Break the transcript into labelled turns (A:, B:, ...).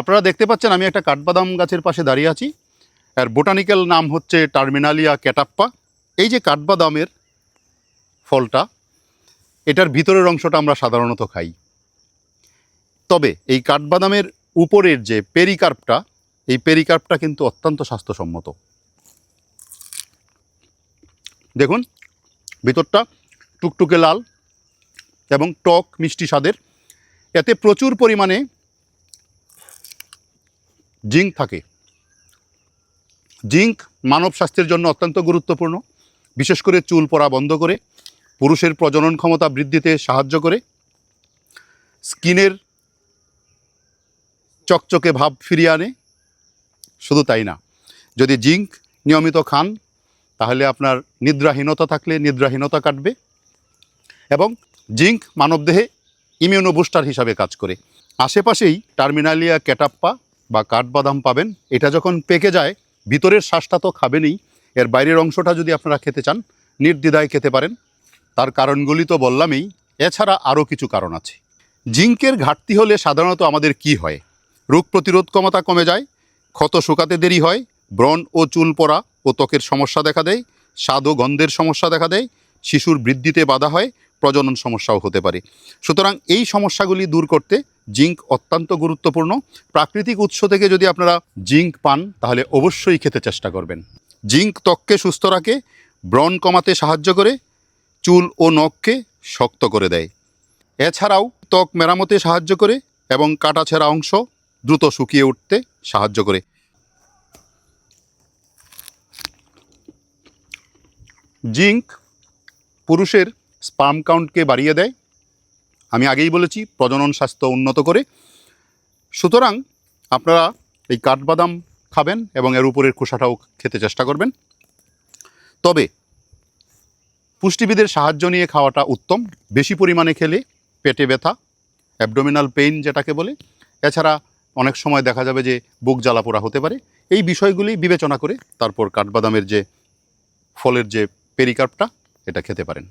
A: আপনারা দেখতে পাচ্ছেন, আমি একটা কাঠবাদাম গাছের পাশে দাঁড়িয়ে আছি। আর বোটানিক্যাল নাম হচ্ছে টার্মিনালিয়া ক্যাটাপ্পা। এই যে কাঠবাদামের ফলটা, এটার ভিতরের অংশটা আমরা সাধারণত খাই। তবে এই কাঠবাদামের উপরের যে পেরিকার্পটা, এই পেরিকার্পটা কিন্তু অত্যন্ত স্বাস্থ্যসম্মত। দেখুন, ভিতরটা টুকটুকে লাল এবং টক মিষ্টি স্বাদের। এতে প্রচুর পরিমাণে জিঙ্ক থাকে। জিঙ্ক মানব স্বাস্থ্যের জন্য অত্যন্ত গুরুত্বপূর্ণ। বিশেষ করে চুল পড়া বন্ধ করে, পুরুষের প্রজনন ক্ষমতা বৃদ্ধিতে সাহায্য করে, স্কিনের চকচকে ভাব ফিরিয়ে আনে। শুধু তাই না, যদি জিঙ্ক নিয়মিত খান, তাহলে আপনার নিদ্রাহীনতা থাকলে নিদ্রাহীনতা কাটবে এবং জিঙ্ক মানবদেহে ইমিউনো বুস্টার হিসাবে কাজ করে। আশেপাশেই টার্মিনালিয়া ক্যাটাপ্পা বা কাঠবাদাম পাবেন, এটা যখন পেকে যায়, ভিতরের শ্বাসটা তো খাবেনই, এর বাইরের অংশটা যদি আপনারা খেতে চান, নির্দ্বিধায় খেতে পারেন। তার কারণগুলি তো বললামই, এছাড়া আরও কিছু কারণ আছে। জিঙ্কের ঘাটতি হলে সাধারণত আমাদের কি হয়? রোগ প্রতিরোধ ক্ষমতা কমে যায়, ক্ষত শুকাতে দেরি হয়, ব্রণ ও চুল পড়া ও ত্বকের সমস্যা দেখা দেয়, স্বাদ ও গন্ধের সমস্যা দেখা দেয়, শিশুর বৃদ্ধিতে বাধা হয় প্রজনন সমস্যাও হতে পারে। সুতরাং এই সমস্যাগুলি দূর করতে জিঙ্ক অত্যন্ত গুরুত্বপূর্ণ। প্রাকৃতিক উৎস থেকে যদি আপনারা জিঙ্ক পান, তাহলে অবশ্যই খেতে চেষ্টা করবেন। জিঙ্ক ত্বককে সুস্থ রাখে, ব্রণ কমাতে সাহায্য করে, চুল ও নখকে শক্ত করে দেয়। এছাড়াও ত্বক মেরামতে সাহায্য করে এবং কাটাছেঁড়া অংশ দ্রুত শুকিয়ে উঠতে সাহায্য করে। জিঙ্ক পুরুষের স্পার্ম কাউন্টকে বাড়িয়ে দেয়। আমি আগেই বলেছি, প্রজনন স্বাস্থ্য উন্নত করে। সুতরাং আপনারা এই কাঠবাদাম খাবেন এবং এর উপরের খোসাটাও খেতে চেষ্টা করবেন। তবে পুষ্টিবিদের সাহায্য নিয়ে খাওয়াটা উত্তম। বেশি পরিমাণে খেলে পেটে ব্যথা অ্যাবডোমিনাল পেইন যেটাকে বলে, এছাড়া অনেক সময় দেখা যাবে যে বুক জ্বালাপোড়া হতে পারে। এই বিষয়গুলি বিবেচনা করে তারপর কাঠবাদামের যে ফলের যে পেরিকার্পটা, এটা খেতে পারেন।